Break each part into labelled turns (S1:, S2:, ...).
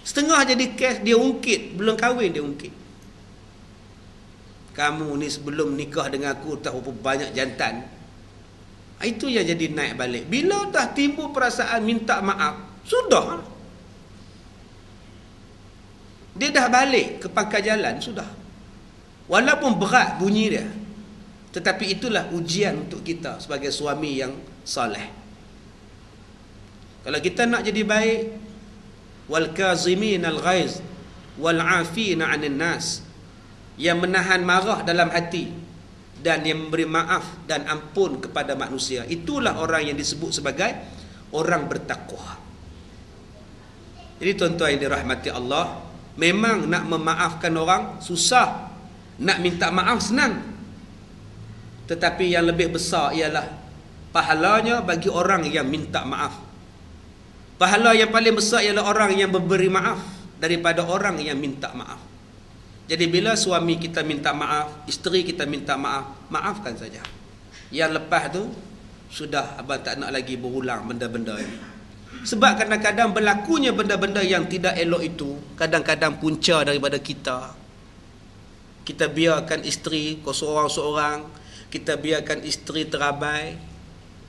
S1: Setengah jadi kes dia ungkit, belum kahwin dia ungkit. Kamu ni sebelum nikah dengan aku tahu banyak jantan. Ah, itu yang jadi naik balik. Bila dah timbul perasaan minta maaf, sudah. Dia dah balik ke pangkal jalan, sudah. Walaupun berat bunyi dia. Tetapi itulah ujian untuk kita sebagai suami yang soleh. Kalau kita nak jadi baik, wal kazimin al ghaiz wal afina 'anil nas. Yang menahan marah dalam hati dan yang memberi maaf dan ampun kepada manusia. Itulah orang yang disebut sebagai orang bertakwa. Jadi tuan-tuan yang dirahmati Allah memang nak memaafkan orang susah. Nak minta maaf senang. Tetapi yang lebih besar ialah pahalanya bagi orang yang minta maaf Pahala yang paling besar ialah orang yang memberi maaf daripada orang yang minta maaf. Jadi bila suami kita minta maaf, isteri kita minta maaf, maafkan saja. Yang lepas tu sudah abang tak nak lagi berulang benda-benda ini. Sebab kadang-kadang berlakunya benda-benda yang tidak elok itu, kadang-kadang punca daripada kita. Kita biarkan isteri kau seorang-seorang, kita biarkan isteri terabai,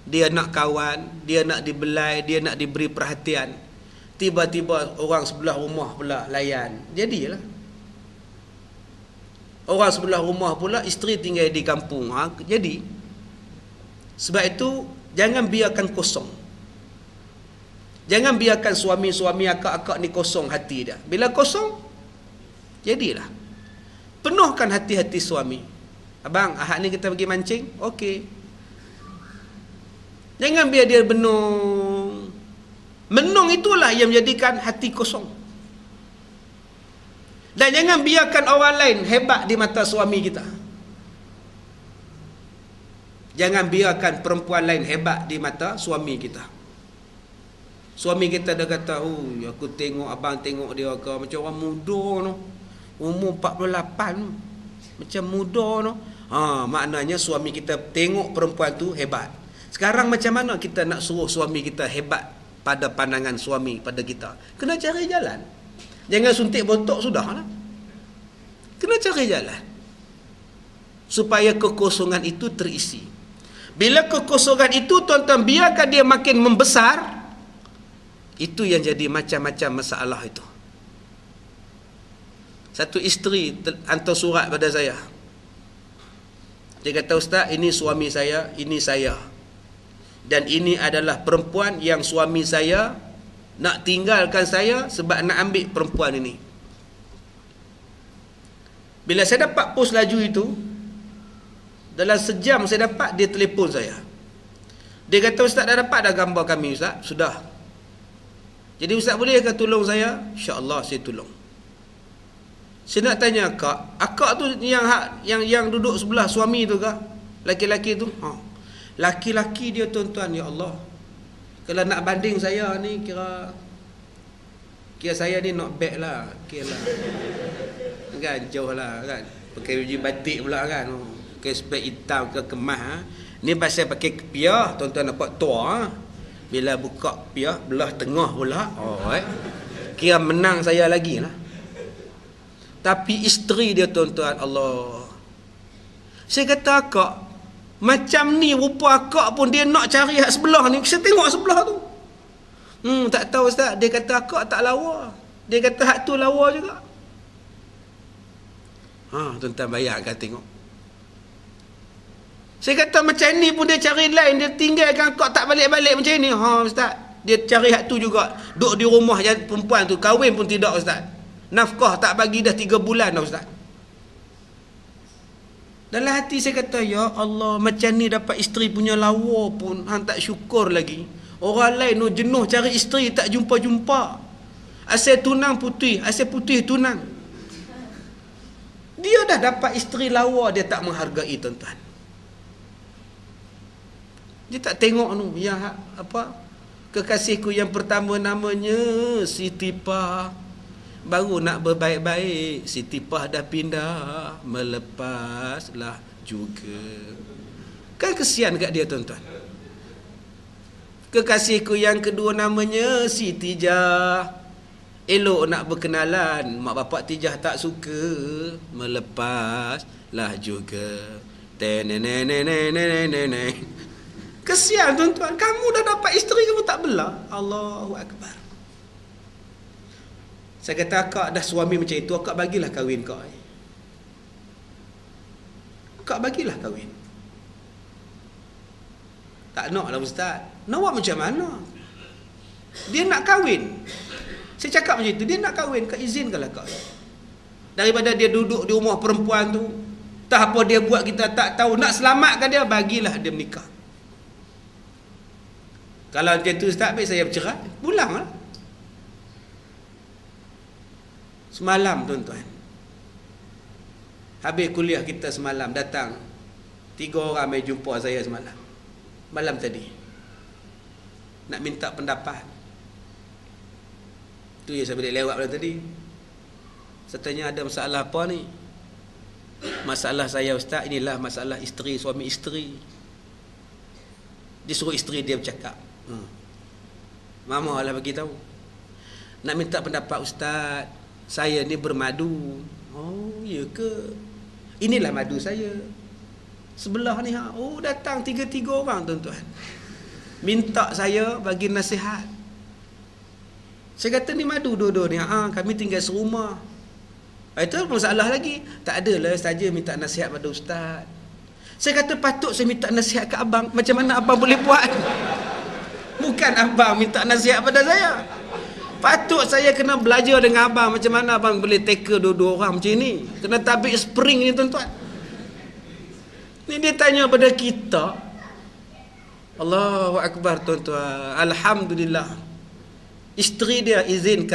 S1: dia nak kawan, dia nak dibelai, dia nak diberi perhatian. Tiba-tiba orang sebelah rumah pula layan. Jadilah. Orang sebelah rumah pula isteri tinggal di kampung. Ha? Jadi. Sebab itu jangan biarkan kosong. Jangan biarkan suami-suami akak-akak ni kosong hati dia. Bila kosong, jadilah. Penuhkan hati-hati suami. Abang, ahad ni kita pergi mancing? Okey. Jangan biar dia benung. Menung itulah yang menjadikan hati kosong. Dan jangan biarkan orang lain hebat di mata suami kita. Jangan biarkan perempuan lain hebat di mata suami kita. Suami kita dah kata, oh, aku tengok abang tengok dia ke macam orang muda no. Umur 48 macam muda no. Ha, maknanya suami kita tengok perempuan tu hebat. Sekarang macam mana kita nak suruh suami kita hebat pada pandangan suami pada kita? Kena cari jalan. Jangan suntik botok sudah lah. Kena cari jalan. Supaya kekosongan itu terisi. Bila kekosongan itu tuan-tuan biarkan dia makin membesar, itu yang jadi macam-macam masalah itu. Satu isteri hantar surat pada saya. Dia kata, Ustaz, ini suami saya, ini saya dan ini adalah perempuan yang suami saya nak tinggalkan saya sebab nak ambil perempuan ini. Bila saya dapat pos laju itu, dalam sejam saya dapat, dia telefon saya. Dia kata, Ustaz dah dapat dah gambar kami, Ustaz? Sudah. Jadi Ustaz boleh ke tolong saya? InsyaAllah saya tolong. Saya nak tanya akak, akak tu yang yang yang duduk sebelah suami tu kah? Laki-laki tu? Ha. Laki-laki dia tuan-tuan ya Allah. Kalau nak banding saya ni kira kira saya ni not bad lah. Kira lah. Kan jauh lah kan. Pakai baju batik pula kan. Pakai spek hitam ke kemas ha. Ni pasal pakai kepiah tuan-tuan nampak tua ha. Bila buka piah belah tengah pula. Oh eh. Kira menang saya lagi lah. Tapi isteri dia tuan-tuan Allah. Saya kata akak macam ni rupa akak pun dia nak cari hak sebelah ni. Saya tengok sebelah tu. Hmm, tak tahu Ustaz. Dia kata akak tak lawa. Dia kata hak tu lawa juga. Ha, tuan-tuan bayangkan tengok. Saya kata macam ni pun dia cari lain. Dia tinggalkan akak tak balik-balik macam ni. Ha, Ustaz. Dia cari hak tu juga. Duduk di rumah perempuan tu. Kahwin pun tidak Ustaz. Nafkah tak bagi dah 3 bulan dah Ustaz. Dalam hati saya kata, Ya Allah, macam ni dapat isteri punya lawa pun, hang tak syukur lagi. Orang lain no jenuh cari isteri tak jumpa-jumpa. Asal tunang putih, asal putih tunang. Dia dah dapat isteri lawa, dia tak menghargai tuan-tuan. Dia tak tengok tu, yang apa, kekasihku yang pertama namanya Siti Pah baru nak berbaik-baik Siti Pah dah pindah melepaslah juga. Kan kesian kat dia tuan-tuan? Kekasihku yang kedua namanya Siti Jah. Elok nak berkenalan mak bapak Tijah tak suka melepaslah juga. Kesian tuan-tuan. Kamu dah dapat isteri kamu tak belah. Allahu Akbar. Saya kata akak dah suami macam itu, akak bagilah kahwin kau. Akak bagilah kahwin. Tak nak lah ustaz. Nak macam mana? Dia nak kahwin. Saya cakap macam itu, dia nak kahwin, kau izinkanlah kau. Daripada dia duduk di rumah perempuan tu, tak apa dia buat kita tak tahu, nak selamatkan dia, bagilah dia menikah. Kalau dia tu ustaz, baik saya bercerai, pulanglah. Semalam tuan-tuan. Habis kuliah kita semalam, datang. Tiga orang mai jumpa saya semalam. Malam tadi. Nak minta pendapat. Tu yang saya boleh lewat malam tadi. Saya ada masalah apa ni? Masalah saya ustaz, inilah masalah isteri, suami isteri. Dia suruh isteri dia bercakap. Hmm. Mama lah bagi tahu. Nak minta pendapat ustaz, saya ni bermadu. Oh, ya ke? Inilah madu saya. Sebelah ni ha. Oh, datang tiga-tiga orang tuan-tuan. Minta saya bagi nasihat. Saya kata ni madu dua-dua ni. Ha, kami tinggal serumah. Ah, itu masalah lagi. Tak adalah saja minta nasihat pada ustaz. Saya kata patut saya minta nasihat ke abang. Macam mana abang boleh buat? Bukan abang minta nasihat pada saya. Patut saya kena belajar dengan abang. Macam mana abang boleh teka dua-dua orang macam ni. Kena tabik spring ni tuan-tuan. Ni dia tanya pada kita. Allahu Akbar tuan-tuan. Alhamdulillah. Isteri dia izinkan